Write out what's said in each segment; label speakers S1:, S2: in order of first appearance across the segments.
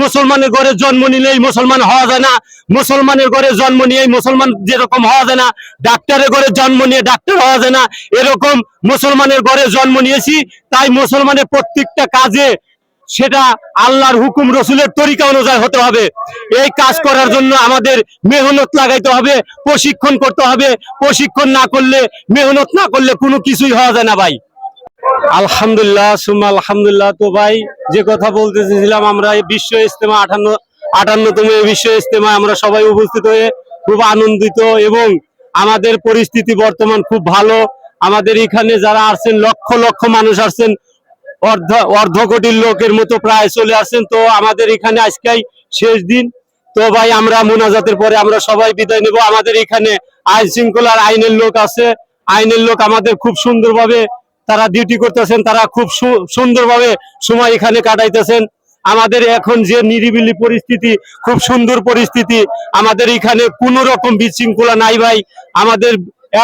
S1: মুসলমানের ঘরে জন্ম নিলেই মুসলমান হওয়া যায় না। মুসলমানের ঘরে জন্ম নিয়েই মুসলমান যেরকম হওয়া যায় না, ডাক্তারের ঘরে জন্ম নিয়ে ডাক্তার হওয়া যায় না, এরকম মুসলমানের ঘরে জন্ম নিয়েছি, তাই মুসলমানের প্রত্যেকটা কাজে সেটা আল্লাহর হুকুম, রসুলের তরিকা অনুযায়ী হতে হবে। এই কাজ করার জন্য আমাদের মেহনত লাগাইতে হবে, প্রশিক্ষণ করতে হবে। প্রশিক্ষণ না করলে, মেহনত না করলে কোনো কিছুই হওয়া যায় না ভাই। আলহামদুলিল্লাহ, সুম্মা আলহামদুলিল্লাহ। তো ভাই, যে কথা বলতে চেয়েছিলাম আমরা বিশ্ব ইজতেমা আটান্ন, আটান্নতম বিশ্ব ইজতেমায় আমরা সবাই উপস্থিত হয়ে খুব আনন্দিত এবং আমাদের পরিস্থিতি বর্তমান খুব ভালো। আমাদের এখানে যারা আসছেন লক্ষ লক্ষ মানুষ আসছেন অর্ধ অর্ধ কোটির লোকের মতো প্রায় চলে আসছেন তো আমাদের এখানে আজকেই শেষ দিন। তো ভাই, আমরা মোনাজাতের পরে আমরা সবাই বিদায় নেব। আমাদের এখানে আইন শৃঙ্খলার আইনের লোক আছে। আইনের লোক আমাদের খুব সুন্দরভাবে তারা ডিউটি করতেছেন, তারা খুব সুন্দরভাবে সময় এখানে কাটাইতেছেন। আমাদের এখন যে নিরিবিলি পরিস্থিতি, খুব সুন্দর পরিস্থিতি, আমাদের এখানে কোনো রকম বিশৃঙ্খলা নাই ভাই। আমাদের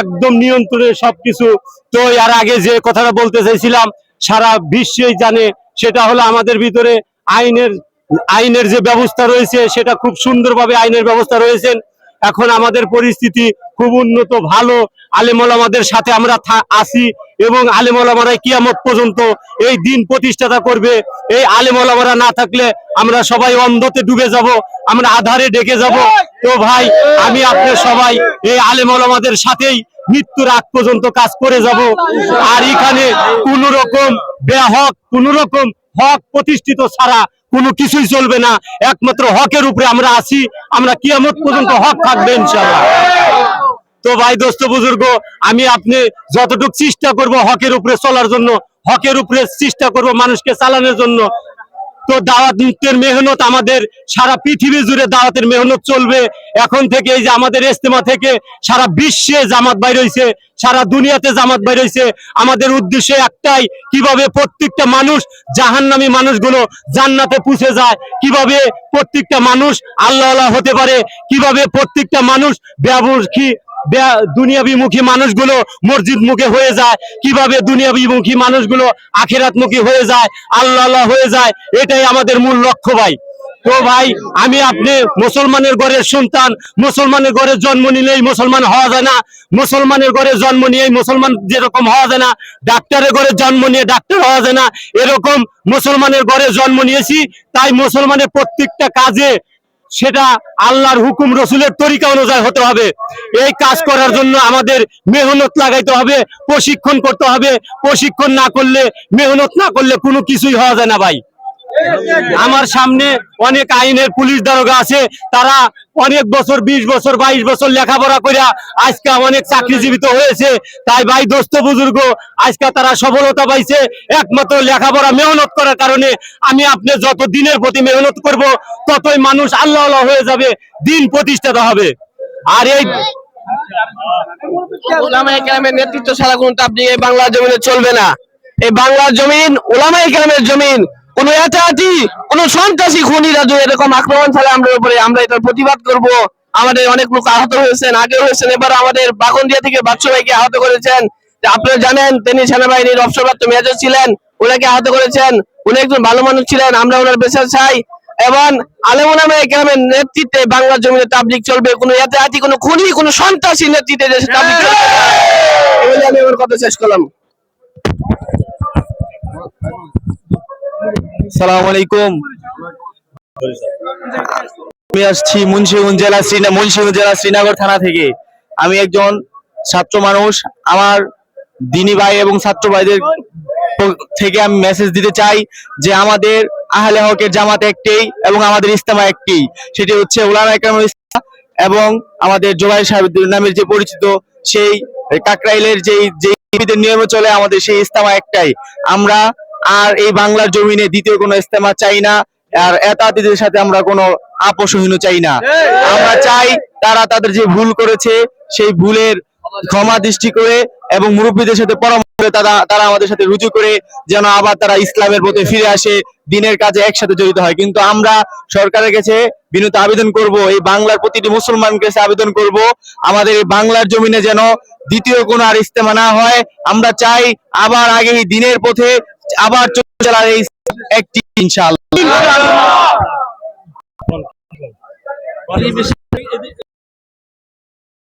S1: একদম নিয়ন্ত্রণে সবকিছু। তো এর আগে যে কথাটা বলতে চাইছিলাম, সারা বিশ্বই জানে, সেটা হলো আমাদের ভিতরে আইনের আইনের যে ব্যবস্থা রয়েছে, সেটা খুব সুন্দরভাবে আইনের ব্যবস্থা রয়েছেন এখন আমাদের পরিস্থিতি খুব উন্নত, ভালো। আলেমল আমাদের সাথে আমরা আছি এবং আলেমল আমারা কিয়ামত পর্যন্ত এই দিন প্রতিষ্ঠাতা করবে। এই আলেমল আমরা না থাকলে আমরা সবাই অন্ধতে ডুবে যাব, আমরা আধারে ডেকে যাব। তো ভাই, আমি আপনার সবাই এই আলেমল আমাদের সাথেই মৃত্যুর আগ পর্যন্ত কাজ করে যাব। আর এখানে কোন রকম বেহক, কোন রকম হক প্রতিষ্ঠিত ছাড়া কোনো কিছুই চলবে না। একমাত্র হকের উপরে আমরা আছি। আমরা কিয়ামত পর্যন্ত হক থাকবে ইনশাল্লাহ তো ভাই দোস্ত বুজুর্গ, আমি আপনি যতটুকু চেষ্টা করব হকের উপরে চলার জন্য, হকের উপরে চেষ্টা করব মানুষকে চালানোর জন্য তো দাওয়াত মুক্তের মেহনত আমাদের সারা পৃথিবী জুড়ে দাওয়াতের মেহনত চলবে। এখন থেকে এই যে আমাদের ইস্তেমা থেকে সারা বিশ্বে জামাত বাইর হইছে, সারা দুনিয়াতে জামাত বাইর হইছে। আমাদের উদ্দেশ্য একটাই, কীভাবে প্রত্যেকটা মানুষ জাহান্নামী মানুষগুলো জান্নাতে পুষে যায়, কীভাবে প্রত্যেকটা মানুষ আল্লাহ আল্লাহ হতে পারে, কীভাবে প্রত্যেকটা মানুষ ব্যবসী দুনিয়াবিমুখী মানুষগুলো মসজিদ মুখে হয়ে যায়। কীভাবে দুনিয়াবিমুখী মানুষগুলো আখেরাত আখেরাতমুখী হয়ে যায়, আল্লাহ আল্লাহ হয়ে যায়, এটাই আমাদের মূল লক্ষ্য ভাই। তো ভাই, আমি আপনি মুসলমানের ঘরের সন্তান, মুসলমানের ঘরে জন্ম নিলেই মুসলমান হওয়া যায় না। মুসলমানের ঘরে জন্ম নিয়েই মুসলমান যেরকম হওয়া যায় না, ডাক্তারের ঘরে জন্ম নিয়ে ডাক্তার হওয়া যায় না। এরকম মুসলমানের ঘরে জন্ম নিয়েছি, তাই মুসলমানের প্রত্যেকটা কাজে সেটা আল্লাহর হুকুম, রসুলের তরিকা অনুযায়ী হতে হবে। এই কাজ করার জন্য আমাদের মেহনত লাগাইতে হবে, প্রশিক্ষণ করতে হবে। প্রশিক্ষণ না করলে, মেহনত না করলে কোনো কিছুই হওয়া যায় না ভাই। আমার সামনে অনেক আইনের পুলিশ দারোগা আছে, তারা অনেক বছর, বিশ বছর, বাইশ বছর লেখাপড়া করে আজকে অনেক চাকরিজীবিত হয়েছে। তাই ভাই, দোস্ত, বুজুর্গ, আজকে তারা সফলতা পাইছে, একমাত্র লেখাপড়া মেহনত করার কারণে আমি আপনি যত দিনের প্রতি মেহনত করব, ততই মানুষ আল্লাহ আল্লাহ হয়ে যাবে, দিন প্রতিষ্ঠাতা হবে। আর এই
S2: কেরামের নেতৃত্ব ছাড়া কোন এই বাংলার জমিনে চলবে না। এই বাংলার জমিন ওলামাই কেরামের জমিন কোন এতাতি কোন সন্ত্রাসী খুনিরা যদি এরকম আক্রমণ চালায় আমরা উপরে আমরা এটার প্রতিবাদ করব। আমাদের অনেক লোক আহত হয়েছেন আগে হয়েছেন এবার আমাদের বাগন্দিয়া থেকে বাচ্চু ভাইকে আহত করেছেন। আপনারা জানেন তিনি সেনাবাহিনীর অবসরপ্রাপ্ত মেজর ছিলেন ওনাকে আহত করেছেন। উনি একজন ভালো মানুষ ছিলেন আমরা ওনার বেঁচে চাই। এবং আলেমুলামে গ্রামের নেতৃত্বে বাংলা জমিনে তাবলিক চলবে। কোনো এতে কোনো খুনি কোনো সন্ত্রাসী নেতৃত্বে দেশে তাবলিক চলবে। আমি আমার কথা শেষ করলাম।
S3: সালাম আলাইকুম। আমি আসছি মুন্সিগঞ্জ জেলা শ্রীনা মুন্সিগঞ্জ জেলা শ্রীনগর থানা থেকে। আমি একজন ছাত্র মানুষ। আমার দিনী ভাই এবং ছাত্র ভাইদের থেকে আমি মেসেজ দিতে চাই যে আমাদের আহলে হকের জামাত একটাই এবং আমাদের ইস্তেমা একটাই সেটি হচ্ছে উলামা ইকরামুল ইসলাম এবং আমাদের জোবাই সাহেব নামের যে পরিচিত সেই কাকরাইলের যেই যে নিয়মে চলে আমাদের সেই ইস্তেমা একটাই। আমরা আর এই বাংলার জমিনে দ্বিতীয় কোনো ইস্তেমা চাই না, আর এতাতিদের সাথে আমরা কোনো আপোষহীন চাই না। আমরা চাই তারা তাদের যে ভুল করেছে, সেই ভুলের ক্ষমা দৃষ্টি করে এবং মুরব্বীদের সাথে পরামর্শ তারা তারা আমাদের সাথে রুজু করে যেন আবার তারা ইসলামের প্রতি ফিরে আসে, দিনের কাজে একসাথে জড়িত হয়। কিন্তু আমরা সরকারের কাছে বিনীত আবেদন করব, এই বাংলার প্রতিটি মুসলমানকে আবেদন করব, আমাদের এই বাংলার জমিনে যেন দ্বিতীয় কোনো আর ইস্তেমা না হয়। আমরা চাই আবার আগে দিনের পথে আবার জেলার এই একটি
S2: ইনশাল